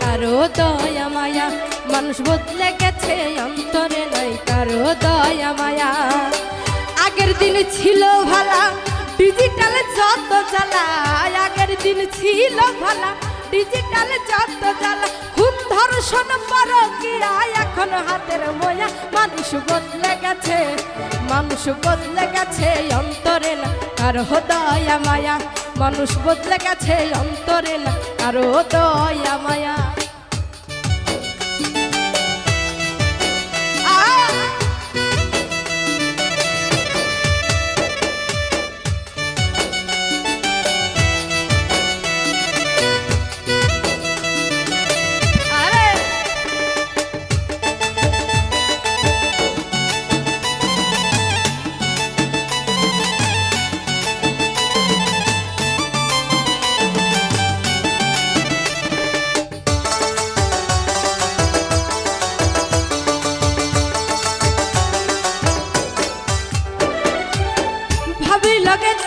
কারও দয়া মায়া। মানুষ বদলে গেছে, অন্তরে নাই কারও দয়া মায়া। আগের দিন ছিল ভালা ডিজিটাল যত জ্বালা। আগের দিন ছিল ভালা ডিজিটাল যত জ্বালা। খুন ধর্ষণ পরকিয়া এখন হাতের ময়া। মানুষ বদলে গেছে, মানুষ বদলে গেছে, অন্তরে না কারও দয়া মায়া। মানুষ বদলে গেছে অন্তরে না। আরও দয়া মায়া।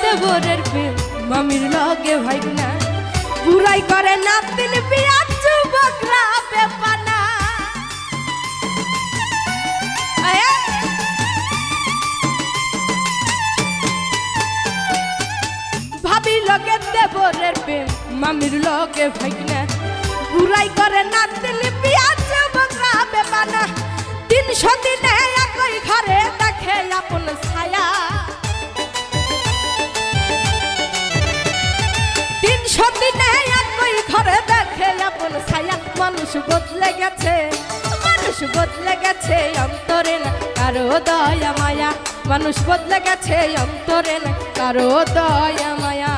দেবরের প্রেম। মামির লগে ভাই না। বুড়াই করে নাতিন বিয়া যুবকরা বেপানা। ভাবি লগে দেবরের প্রেম, মামির লগে ভাই না। বুড়াই করে নাতিন বিয়া যুবকরা বেপানা। তিনশো দিনে একই ঘরে দেখে আপন ছায়া। দিনে একই ঘরে দেখে আপন ছায়া মানুষ বদলে গেছে, মানুষ বদলে গেছে অন্তরে না কারও দয়া মায়া, মানুষ বদলে গেছে অন্তরে না কারও দয়া মায়া।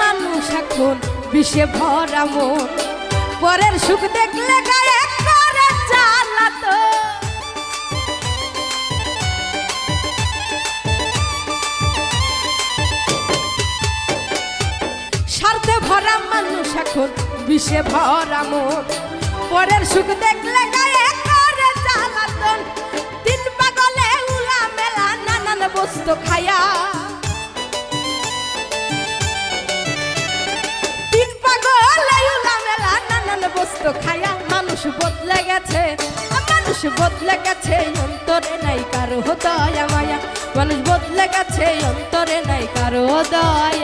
মানুষ এখন বিষে ভরা মন। পরের সুখ দেখলে গায়ে করে জ্বালাত। স্বার্থে ভরা মানুষ এখন বিষে ভরা মন। পরের সুখ দেখলে গায়ে করে জ্বালাতন তিন পাগলে উলা মেলা নানান বস্তু খায়া মানুষ বদলে গেছে অন্তরে নাই কারও দয়া।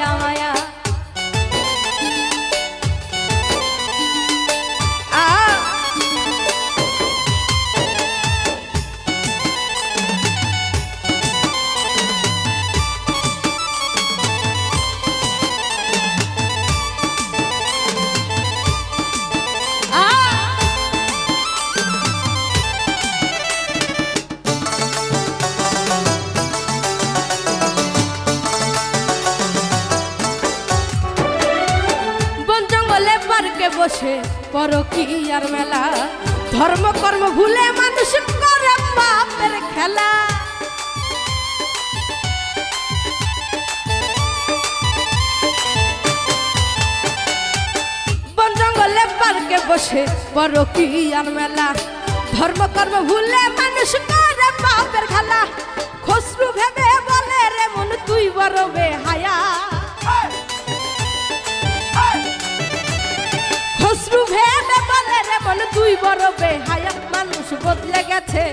পার্কে বসে পর কি আর মেলা। ধর্ম, কর্ম ভুলে মানুষ করে বাপের খেলা। বন জঙ্গলে, পার্কে বসে বড় কি আর মেলা। ধর্ম, কর্ম ভুলে মানুষ করে বাপের খেলা। খসরু ভেবে বলে রে মন, তুই বড় বেহায়া। খসরু তুই বড় বেহায়া মানুষ বদলে গেছে,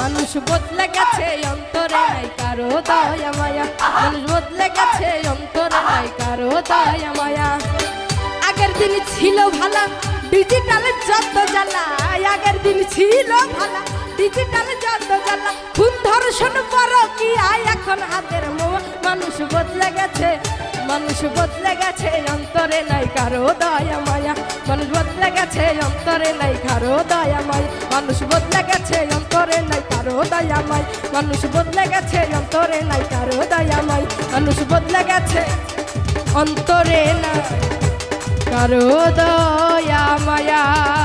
মানুষ বদলে গেছে, অন্তরে নাই কারও দয়া মায়া। মানুষ বদলে গেছে, অন্তরে নাই কারও দয়া মায়া। আগের দিন ছিল ভালা ডিজিটাল যত জ্বালা। আগের দিন ছিল ভালা ডিজিটাল যত জ্বালা। বদলে গেছে, মানুষ বদলে গেছে, অন্তরে নাই কারও দয়া মায়া। মানুষ বদলে গেছে, অন্তরে নাই কারও দয়া মায়া। মানুষ বদলে গেছে, অন্তরে নাই কারও দয়া মায়। মানুষ বদলে গেছে, অন্তরে নাই কারও দয়া মায়। মানুষ বদলে গেছে, অন্তরে নাই কারও দয়া মায়া।